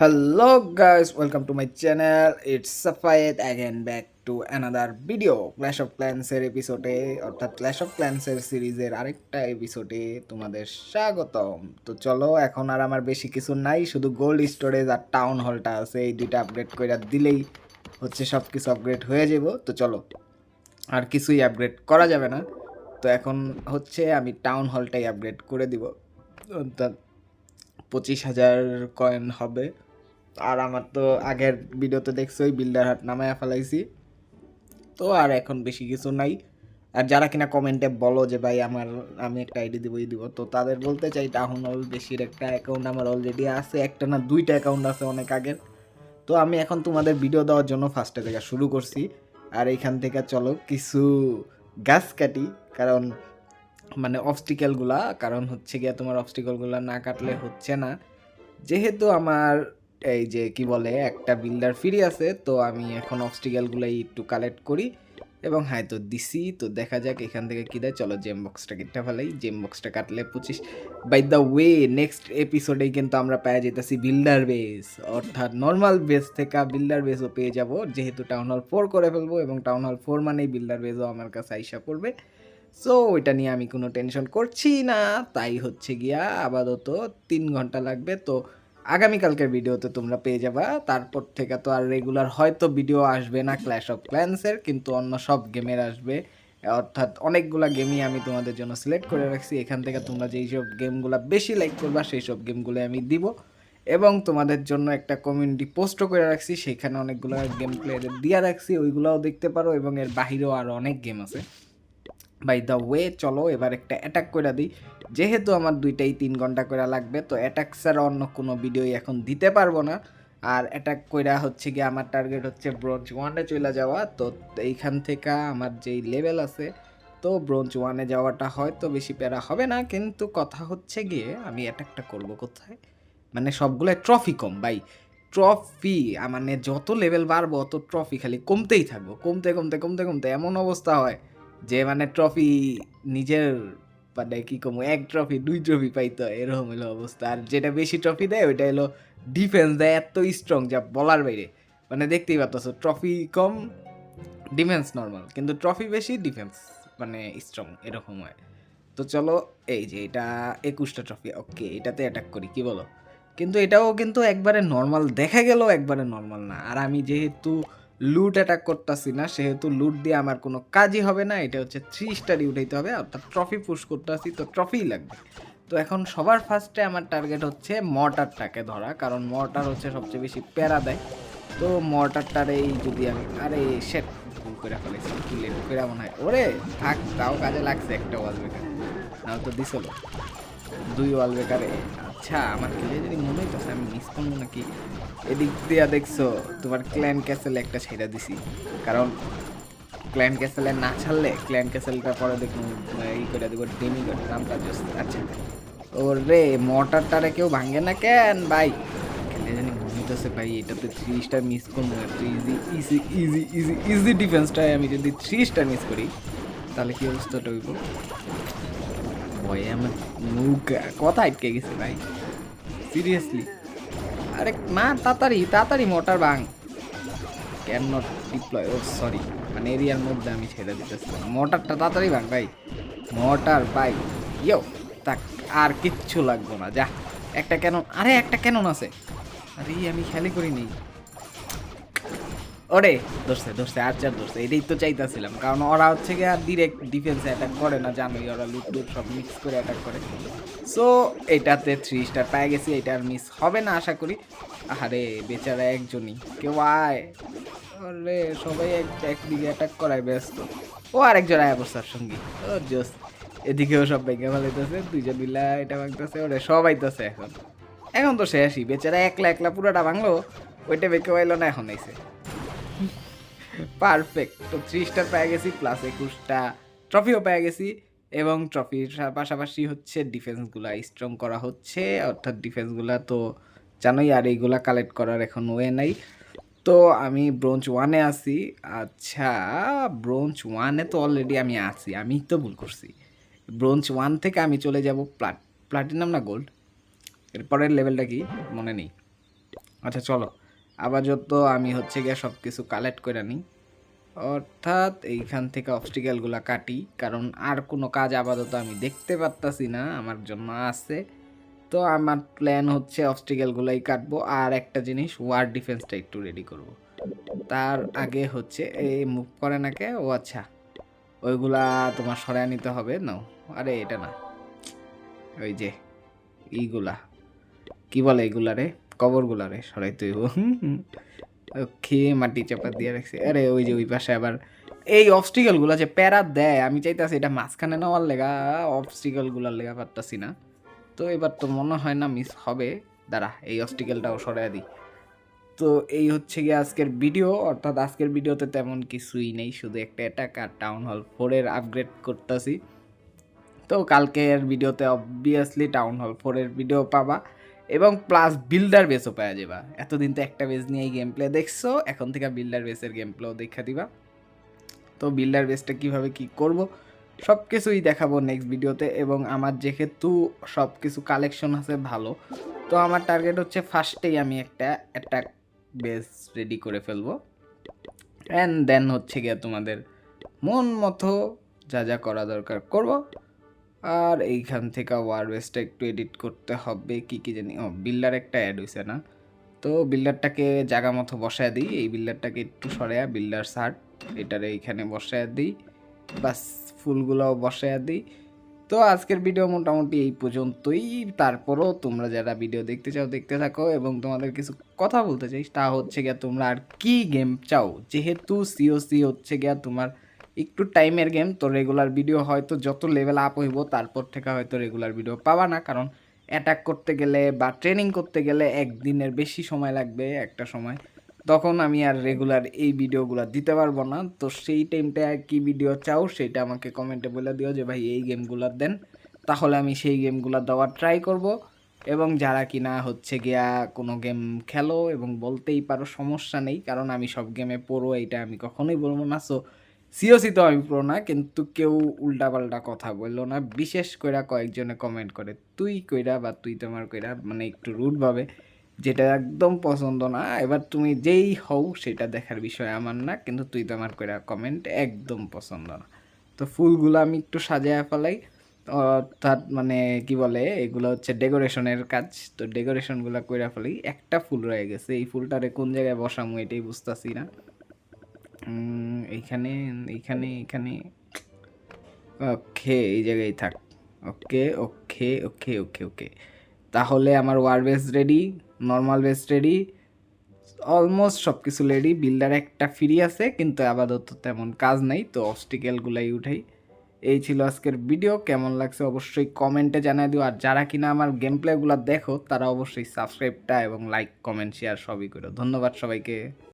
Guys, welcome to my channel. It's Safayed again back to another video. Clash of Clans এর এপিসোডে অর্থাৎ of Clans এর সিরিজের আরেকটা এপিসোডে তোমাদের স্বাগতম। তো চলো এখন আর আমার বেশি কিছু নাই শুধু গোল্ড স্টোরেজ আর টাউন হলটা আছে এই দুইটা আপগ্রেড করে দিলেই হচ্ছে সব কিছু আপগ্রেড হয়ে যাব তো চলো আর কিছুই আপগ্রেড করা যাবে না। তো এখন হচ্ছে আমি টাউন হলটাই আপগ্রেড করে দিব। অর্থাৎ পঁচিশ হাজার কয়েন হবে। আর আমার তো আগের ভিডিওতে দেখছোই বিল্ডার হাট নামায় ফেলাইছি। তো আর এখন বেশি কিছু নাই। আর যারা কিনা কমেন্টে বলো যে, ভাই, আমার, আমি একটা আইডি দিবই দিব। তো তাদের বলতে চাই টাউন হল বেশির একটা অ্যাকাউন্ট আমার অলরেডি আছে। একটা না দুইটা অ্যাকাউন্ট আছে অনেক আগের। তো আমি এখন তোমাদের ভিডিও দেওয়ার জন্য ফার্স্টে থেকে শুরু করছি। আর এইখান থেকে চলো কিছু গাছ কাটি। কারণ মানে অবস্টিকেলগুলা কারণ হচ্ছে গিয়া তোমার অবস্টিকেলগুলা না কাটলে হচ্ছে না। যেহেতু আমার এই যে কি বলে, একটা বিল্ডার ফ্রি আছে, তো আমি এখন অবস্টিকেলগুলাই একটু কালেক্ট করি এবং হ্যাঁ তো দিছি, তো দেখা যাক এখান থেকে কী দেয়। চলো জেম বক্সটা কেটে ফেলাই। জেম বক্সটা কাটলে পঁচিশ। বাই দ্য ওয়ে নেক্সট এপিসোডেই কিন্তু আমরা পেয়ে যেতেছি বিল্ডার বেস অর্থাৎ নর্মাল বেস থেকে বিল্ডার বেসও পেয়ে যাব। যেহেতু টাউন হল ফোর করে ফেলব এবং টাউন হল ফোর মানেই বিল্ডার বেসও আমার কাছে আইসা পড়বে। সো ওইটা নিয়ে আমি কোনো টেনশন করছি না। তাই হচ্ছে গিয়া আপাতত তিন ঘণ্টা লাগবে। তো আগামীকালকের ভিডিওতে তোমরা পেয়ে যাবা। তারপর থেকে তো আর রেগুলার হয়তো ভিডিও আসবে না ক্ল্যাশ অফ ক্ল্যান্সের কিন্তু অন্য সব গেমের আসবে। অর্থাৎ অনেকগুলা গেমই আমি তোমাদের জন্য সিলেক্ট করে রাখছি। এখান থেকে তোমরা যেই সব গেমগুলো বেশি লাইক করবা, সেই সব গেমগুলো আমি দিব। এবং তোমাদের জন্য একটা কমিউনিটি পোস্টও করে রাখছি। সেখানে অনেকগুলো গেম প্লে দিয়ে রাখছি, ওইগুলোও দেখতে পারো এবং এর বাহিরেও আরও অনেক গেম আছে। বাই দ্য ওয়ে চলো এবার একটা অ্যাটাক করে দিই। যেহেতু আমার দুইটাই তিন ঘণ্টা করে লাগবে, তো অ্যাটাক ছাড়া অন্য কোনো ভিডিওই এখন দিতে পারব না। আর অ্যাটাক কইরা হচ্ছে গিয়ে আমার টার্গেট হচ্ছে ব্রোঞ্জ ওয়ানে চলে যাওয়া। তো এইখান থেকে আমার যেই লেভেল আছে, তো ব্রোঞ্জ ওয়ানে যাওয়াটা হয়তো বেশি প্যারা হবে না। কিন্তু কথা হচ্ছে গিয়ে আমি অ্যাটাকটা করব কোথায়? মানে সবগুলো ট্রফি কম, ভাই। ট্রফি মানে যত লেভেল বাড়বো অত ট্রফি খালি কমতেই থাকব। কমতে কমতে কমতে কমতে এমন অবস্থা হয় যে মানে ট্রফি নিজের মানে কি কম? এক ট্রফি দুই ট্রফি পাইতো, এরকম হলো অবস্থা। আর যেটা বেশি ট্রফি দেয়, ওইটা হলো ডিফেন্স দেয়, এত স্ট্রং যা বলার বাইরে। মানে দেখতেই পাচ্ছ ট্রফি কম ডিফেন্স নর্মাল কিন্তু ট্রফি বেশি ডিফেন্স মানে স্ট্রং এরকম হয়। তো চলো, এই যে এটা একুশটা ট্রফি ওকে এটাতে অ্যাটাক করি, কি বলো? কিন্তু এটাও কিন্তু একবারে নর্মাল দেখা গেল একবারে নর্মাল না। আর আমি যেহেতু লুট অ্যাটাক করতেছি না, সেহেতু লুট দিয়ে আমার কোনো কাজই হবে না, এটা হচ্ছে থ্রি স্টারই উঠাইতে হবে, অর্থাৎ ট্রফি পুশ করতেছি, তো ট্রফিই লাগবে। তো এখন সবার ফার্স্টে আমার টার্গেট হচ্ছে মর্টারটাকে ধরা, কারণ মর্টার হচ্ছে সবচেয়ে বেশি প্যারা দেয়। তো মর্টারটারেই যদি আমি, আরে সেট ভুল করে ফেলেছি, কি লেট করে মনে হয়? ওরে থাক, তাও কাজে লাগছে একটা ওয়াল বেকার নাও তো দিছিল দুই ওয়াল বেকারে। আচ্ছা আমার খেলে যদি মনে হইতেছে আমি মিস করব নাকি? এদিক দিয়া দেখছ, তোমার ক্ল্যান ক্যাসেল একটা ছেড়ে দিছি। কারণ ক্ল্যান ক্যাসেলে না ছাড়লে ক্ল্যান ক্যাসেলটা পরে দেখুন ই করে দেবো ডেমি করে নামটা আচ্ছা। ওরে মোটরটারে কেউ ভাঙে না কেন, ভাই? জানি হইতেছে ভাই, এটাতে থ্রি স্টার মিস করব easy easy easy easy easy ডিফেন্সটায় আমি যদি থ্রি স্টার মিস করি, তাহলে কি অবস্থাটা হইব? ভয়ে আমার মুখ কথা আটকে গেছে ভাই। সিরিয়াসলি আরে না তাড়াতাড়ি তাড়াতাড়ি মোটর ভাঙ। Can not deploy oh sorry মানে এরিয়ার মধ্যে আমি ছেড়ে দিতেছিলাম মোটরটা তাড়াতাড়ি ভাঙ ভাই। মোটর ভাই। ইয়ো তাক আর কিচ্ছু লাগবো না, যা। একটা কেন আরে একটা কেনন আছে। আরে, আমি খেয়ালই করিনি। ওরে ধরছে ধরছে আর্চার ধরছে এটাই তো চাইতেছিলাম। কারণ ওরা হচ্ছে গিয়ে আর ডিরেক্ট ডিফেন্সে অ্যাটাক করে না, জানোই, ওরা লুট টুট সব মিক্স করে অ্যাটাক করে। সো এটাতে থ্রি স্টার পেয়ে গেছি, এটা আর মিস হবে না, আশা করি। আরে বেচারা একজনই। কেউ আয়। আরে, সবাই এক একদিকে অ্যাটাক করায় ব্যস্ত। ও, আরেকজন আয় বসার সঙ্গী। ও, জোস। এদিকেও সব ভেঙে ফেলাইতেছে, দুইজন মিলা এটা ভাঙতেছে, ওরে, সবাই তোছে এখন। এখন তো শেষই, বেচারা একলা একলা পুরোটা ভাঙলো, ওইটা বেঁকে পাইলো না, এখন আইসে পারফেক্ট তো থ্রি স্টার পেয়ে গেছি প্লাস একুশটা ট্রফিও পেয়ে গেছি এবং ট্রফির পাশাপাশি হচ্ছে ডিফেন্সগুলা স্ট্রং করা হচ্ছে। অর্থাৎ ডিফেন্সগুলা তো জানোই আর এইগুলা কালেক্ট করার এখন ওয়ে নাই। তো আমি ব্রোঞ্জ ওয়ানে আছি। আচ্ছা ব্রোঞ্জ ওয়ানে তো অলরেডি আমি আছি, আমি তো ভুল করছি। ব্রোঞ্জ ওয়ান থেকে আমি চলে যাব প্লাট প্লাটিনাম না গোল্ড এরপরের লেভেলটা কি? মনে নেই। আচ্ছা চলো। আপাতত আমি হচ্ছে গিয়ে সব কিছু কালেক্ট করে নিই। অর্থাৎ এইখান থেকে অবস্টিক্যালগুলো কাটি, কারণ আর কোনো কাজ আপাতত আমি দেখতে পারতাছি না, আমার জন্য আছে। তো আমার প্ল্যান হচ্ছে অবস্টিক্যালগুলোই কাটবো, আর একটা জিনিস ওয়ার ডিফেন্সটা একটু রেডি করব। তার আগে হচ্ছে এই মুভ করে নাকে ও আচ্ছা ওইগুলা তোমার সরাই নিতে হবে, নাও। আরে, এটা না। ওই যে, এইগুলা। কি বলে এইগুলা রে? কবরগুলা রে, সরাইতে হইব। খেয়ে মাটি চাপা দিয়ে রাখছে। আরে, ওই যে ওই পাশে আবার এই অবস্টিকেলগুলো যে প্যারা দেয়, আমি চাইতাছি এটা মাঝখানে নেওয়ার লেগা অবস্টিকেলগুলোর লেগা পারতাছি না। তো এবার তো মনে হয় না মিস হবে। দাঁড়া, এই অবস্টিকেলটাও সরাই দিই। তো এই হচ্ছে গিয়ে আজকের ভিডিও অর্থাৎ আজকের ভিডিওতে তেমন কিছুই নেই, শুধু একটা অ্যাটাক আর টাউন হল ফোরের আপগ্রেড করতেছি। তো কালকের ভিডিওতে অবভিয়াসলি টাউন হল ফোরের ভিডিও পাবা। এবং প্লাস বিল্ডার বেসও পাওয়া যাবা এতদিন তো একটা বেস নিয়েই গেম প্লে দেখছ, এখন থেকে বিল্ডার বেসের গেম প্লেও দেখা দিবা। তো বিল্ডার বেসটা কীভাবে কি করব সব কিছুই দেখাবো নেক্সট ভিডিওতে এবং আমার যেহেতু সব কিছু কালেকশন আছে ভালো, তো আমার টার্গেট হচ্ছে ফার্স্টেই আমি একটা অ্যাটাক বেস রেডি করে ফেলব। অ্যান্ড দেন হচ্ছে গিয়ে তোমাদের মন মতো যা যা করা দরকার করব। আর এইখান থেকে ওয়ার বেসটা একটু এডিট করতে হবে। কি কি জানি? ও বিল্ডার একটা অ্যাড হয়েছে না? তো বিল্ডারটাকে জায়গা মতো বসায় দিই। এই বিল্ডারটাকে একটু সরাইয়া বিল্ডার শার্ট এটারে এইখানে বসায় দিই। বাস ফুলগুলোও বসায় দিই। তো আজকের ভিডিও মোটামুটি এই পর্যন্তই। তারপরও তোমরা যারা ভিডিও দেখতে চাও, দেখতে থাকো এবং তোমাদের কিছু কথা বলতে চাই, তা হচ্ছে গিয়া তোমরা আর কি গেম চাও? যেহেতু সিওসি হচ্ছে গিয়া তোমার একটু টাইমের গেম, তো রেগুলার ভিডিও হয়তো যত লেভেল আপ হইব, তারপর থেকে হয়তো রেগুলার ভিডিও পাবা না। কারণ অ্যাটাক করতে গেলে বা ট্রেনিং করতে গেলে একদিনের বেশি সময় লাগবে একটা সময়। তখন আমি আর রেগুলার এই ভিডিওগুলো দিতে পারব না। তো সেই টাইমটা কি ভিডিও চাও সেটা আমাকে কমেন্টে বলে দিও যে, ভাই, এই গেমগুলো দেন। তাহলে আমি সেই গেমগুলো দেওয়ার ট্রাই করব। এবং যারা কিনা হচ্ছে গিয়া কোনো গেম খেলো এবং বলতেই পারো সমস্যা নেই, কারণ আমি সব গেমে পড়ো এইটা আমি কখনোই বলব না। সো সিওসি তো আমি পুরো না, কিন্তু কেউ উল্টাপাল্টা কথা বলল না। বিশেষ কইরা কয়েকজনে কমেন্ট করে, তুই কইরা বা তুই তোমার কইরা মানে একটু রুটভাবে যেটা একদম পছন্দ না, এবার তুমি যেই হও সেটা দেখার বিষয় আমার না, কিন্তু তুই তোমার কইরা কমেন্ট একদম পছন্দ না। তো ফুলগুলো আমি একটু সাজায় ফেলাই। অর্থাৎ মানে কি বলে, এগুলো হচ্ছে ডেকোরেশনের কাজ, তো ডেকোরেশনগুলো কইরা ফেলাই একটা ফুল রয়ে গেছে, এই ফুলটারে কোন জায়গায় বসামু এটাই বুঝতেছি না। এইখানে এইখানে এইখানে। ওকে এই জায়গায় থাক। ওকে ওকে ওকে ওকে ওকে তাহলে আমার war base ready normal base ready almost সব কিছু রেডি বিল্ডার একটা ফ্রি আছে, কিন্তু আপাতত তেমন কাজ নাই, তো অবস্টিক্যালগুলাই উঠাই। এই ছিল আজকের ভিডিও কেমন লাগছে অবশ্যই কমেন্টে জানিয়ে দিও, আর যারা কিনা আমার গেম প্লেগুলো দেখো, তারা অবশ্যই সাবস্ক্রাইবটা এবং লাইক কমেন্ট শেয়ার সবই করো। ধন্যবাদ সবাইকে।